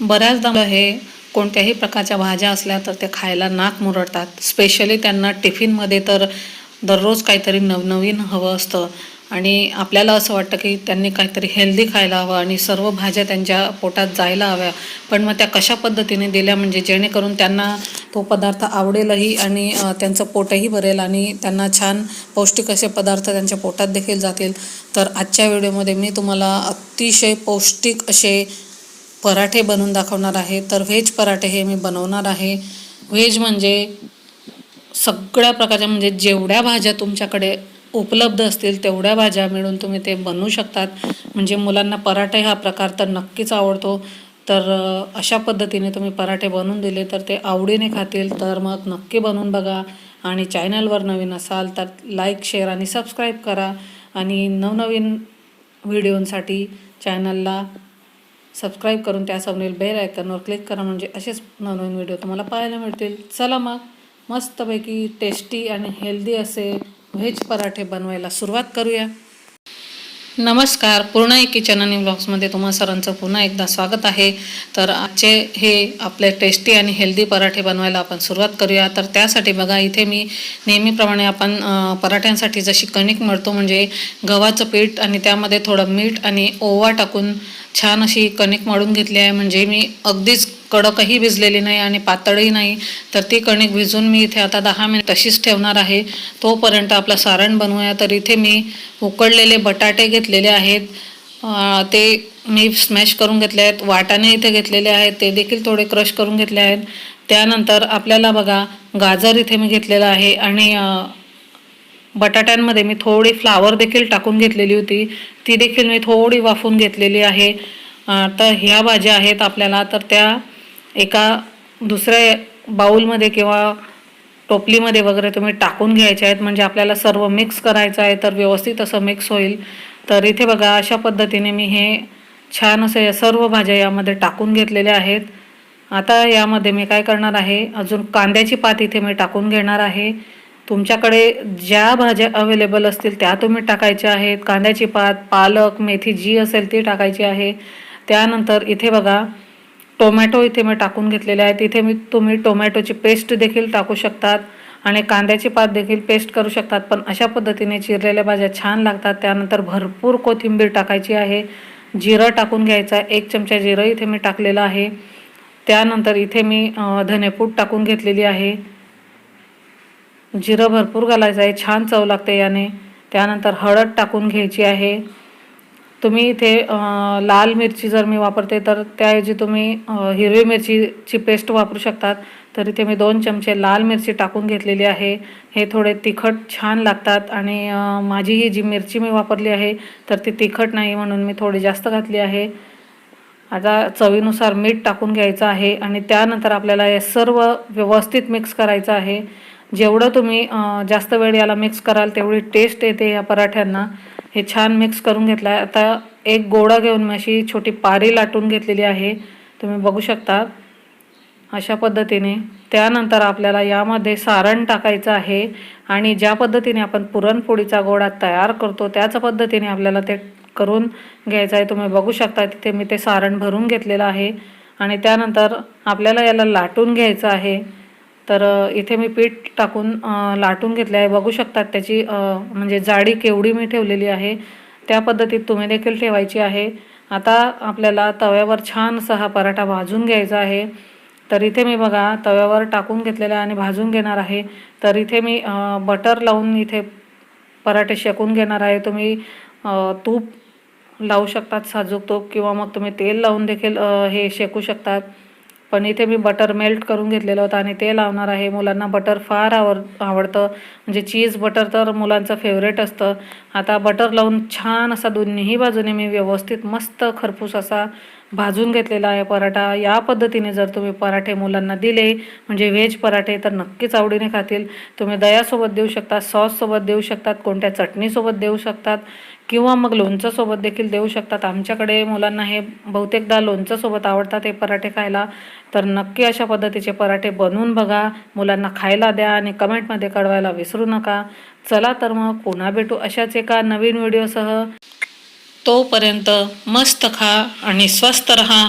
बऱ्याचदा हे कोणत्याही प्रकारच्या भाज्या असल्या तर ते खायला नाक मुरडतात. स्पेशली त्यांना टिफिनमध्ये तर दररोज काहीतरी नवनवीन हवं असतं. आणि आपल्याला असं वाटतं की त्यांनी काहीतरी हेल्दी खायला हवं आणि सर्व भाज्या त्यांच्या पोटात जायला हव्या. पण मग त्या कशा पद्धतीने दिल्या म्हणजे जेणेकरून त्यांना तो पदार्थ आवडेलही आणि त्यांचं पोटही भरेल आणि त्यांना छान पौष्टिक असे पदार्थ त्यांच्या पोटात देखील जातील. तर आजच्या व्हिडिओमध्ये मी तुम्हाला अतिशय पौष्टिक असे पराठे बनवून दाखवणार आहे. तर व्हेज पराठे हे मी बनवणार आहे. व्हेज म्हणजे सगळ्या प्रकारच्या म्हणजे जेवढ्या भाज्या तुमच्याकडे उपलब्ध असतील तेवढ्या भाज्या मिळून तुम्ही ते बनवू शकतात. म्हणजे मुलांना पराठे हा प्रकार तर नक्कीच आवडतो. तर अशा पद्धतीने तुम्ही पराठे बनवून दिले तर ते आवडीने खातील तर मग नक्की बनवून बघा. आणि चॅनलवर नवीन असाल तर लाईक शेअर आणि सबस्क्राईब करा. आणि नवनवीन व्हिडिओंसाठी चॅनलला सबस्क्राईब करून त्या समोरील बेल आयकनवर क्लिक करा. म्हणजे असेच नवनवीन व्हिडिओ तुम्हाला पाहायला मिळतील. चला मग मस्तपैकी टेस्टी आणि हेल्दी असे व्हेज पराठे बनवायला सुरुवात करूया. नमस्कार पूर्ण एक किचन आणि ब्लॉग्समध्ये तुम्हा सरांचं पुन्हा एकदा स्वागत आहे. तर आजचे हे आपले टेस्टी आणि हेल्दी पराठे बनवायला आपण सुरुवात करूया. तर त्यासाठी बघा इथे मी नेहमीप्रमाणे आपण पराठ्यांसाठी जशी कणिक मळतो म्हणजे गव्हाचं पीठ आणि त्यामध्ये थोडं मीठ आणि ओवा टाकून छान अशी कणिक मळून घेतली आहे. म्हणजे मी अगदीच कडकही भिजलेली नाही आणि पातळही नाही. तर ती कणिक भिजून मी इथे आता दहा मिनिट तशीच ठेवणार आहे. तोपर्यंत आपलं सारण बनवूया. तर इथे मी उकडलेले बटाटे घेतलेले आहेत. ते मी स्मॅश करून घेतले आहेत. वाटाणे इथे घेतलेले आहेत. ते देखील थोडे क्रश करून घेतले आहेत. त्यानंतर आपल्याला बघा गाजर इथे मी घेतलेलं आहे. आणि बटाट्यांमध्ये मी थोडी फ्लावर देखील टाकून घेतलेली होती. ती देखील मी थोडी वाफून घेतलेली आहे. तर ह्या भाज्या आहेत आपल्याला. तर त्या एका दुसऱ्या बाऊलमध्ये किंवा टोपलीमध्ये वगैरे तुम्ही टाकून घ्यायच्या आहेत. म्हणजे आपल्याला सर्व मिक्स करायचं आहे तर व्यवस्थित असं मिक्स होईल. तर इथे बघा अशा पद्धतीने मी हे छान असं या सर्व भाज्या यामध्ये टाकून घेतलेल्या आहेत. आता यामध्ये मी काय करणार आहे? अजून कांद्याची पात इथे मी टाकून घेणार आहे. तुमच्याकडे ज्या भाज्या अवेलेबल असतील त्या तुम्ही टाकायच्या आहेत. कांद्याची पात पालक मेथी जी असेल ती टाकायची आहे. त्यानंतर इथे बघा टोमॅटो इथे मी टाकून घेतलेले आहेत. इथे मी तुम्ही टोमॅटोची पेस्ट देखील टाकू शकतात आणि कांद्याची पात देखील पेस्ट करू शकतात. पण अशा पद्धतीने चिरलेल्या भाज्या छान लागतात. त्यानंतर भरपूर कोथिंबीर टाकायची आहे. जिरं टाकून घ्यायचा एक चमचा जिरं इथे मी टाकलेलं आहे. त्यानंतर इथे मी धनेपूट टाकून घेतलेली आहे. जिरं भरपूर घालायचं आहे. छान चव लागते याने. त्यानंतर हळद टाकून घ्यायची आहे. तुम्ही इथे लाल मिरची जर मी वापरते तर त्याऐवजी तुम्ही हिरवी मिरचीची पेस्ट वापरू शकतात. तर इथे मी दोन चमचे लाल मिरची टाकून घेतलेली आहे. हे थोडे तिखट छान लागतात आणि माझी ही जी मिरची मी वापरली आहे तर ती तिखट नाही म्हणून मी थोडी जास्त घातली आहे. आता चवीनुसार मीठ टाकून घ्यायचं आहे आणि त्यानंतर आपल्याला हे सर्व व्यवस्थित मिक्स करायचं आहे. जेवढं तुम्ही जास्त वेळ याला मिक्स कराल तेवढी टेस्ट येते या पराठ्यांना. हे छान मिक्स करून घेतलं आहे आता एक गोळा घेऊन मी अशी छोटी पारी लाटून घेतलेली आहे. तुम्ही बघू शकता. अशा पद्धतीने. त्यानंतर आपल्याला यामध्ये सारण टाकायचं आहे. आणि ज्या पद्धतीने आपण पुरणपोळीचा गोळा तयार करतो त्याच पद्धतीने आपल्याला ते करून घ्यायचं आहे. तुम्ही बघू शकता तिथे मी ते सारण भरून घेतलेलं आहे. आणि त्यानंतर आपल्याला याला लाटून घ्यायचं आहे. तर इथे मी पीठ टाकून लाटून घेतले आहे. बघू शकतात त्याची म्हणजे जाडी केवढी मी ठेवलेली आहे. त्या पद्धतीत तुम्ही देखील ठेवायची आहे. आता आपल्याला तव्यावर छान असा हा पराठा भाजून घ्यायचा आहे. तर इथे मी बघा तव्यावर टाकून घेतलेला आहे आणि भाजून घेणार आहे. तर इथे मी बटर लावून इथे पराठे शेकून घेणार आहे. तुम्ही तूप लावू शकतात साजूक तूप किंवा मग तुम्ही तेल लावून देखील हे शेकू शकतात. पण इथे मी बटर मेल्ट करून घेतलेलं होतं आणि ते लावणार आहे. मुलांना बटर फार आवड आवडतं. म्हणजे चीज बटर तर मुलांचं फेवरेट असतं. आता बटर लावून छान असा दोन्हीही बाजूने मी व्यवस्थित मस्त खरपूस असा भाजून घेतलेला आहे पराठा. या पद्धतीने जर तुम्ही पराठे मुलांना दिले म्हणजे व्हेज पराठे तर नक्कीच आवडीने खातील. तुम्ही दह्यासोबत देऊ शकतात सॉससोबत देऊ शकतात कोणत्या चटणीसोबत देऊ शकतात किंवा मग लोणचंसोबत देखील देऊ शकतात. आमच्याकडे मुलांना हे बहुतेकदा लोणचंसोबत आवडतात हे पराठे खायला. तर नक्की अशा पद्धतीचे पराठे बनवून बघा. मुलांना खायला द्या आणि कमेंटमध्ये कळवायला विसरू नका. चला तर मग पुन्हा भेटू अशाच एका नवीन व्हिडिओसह. तोपर्यंत मस्त खा आणि स्वस्त रहा.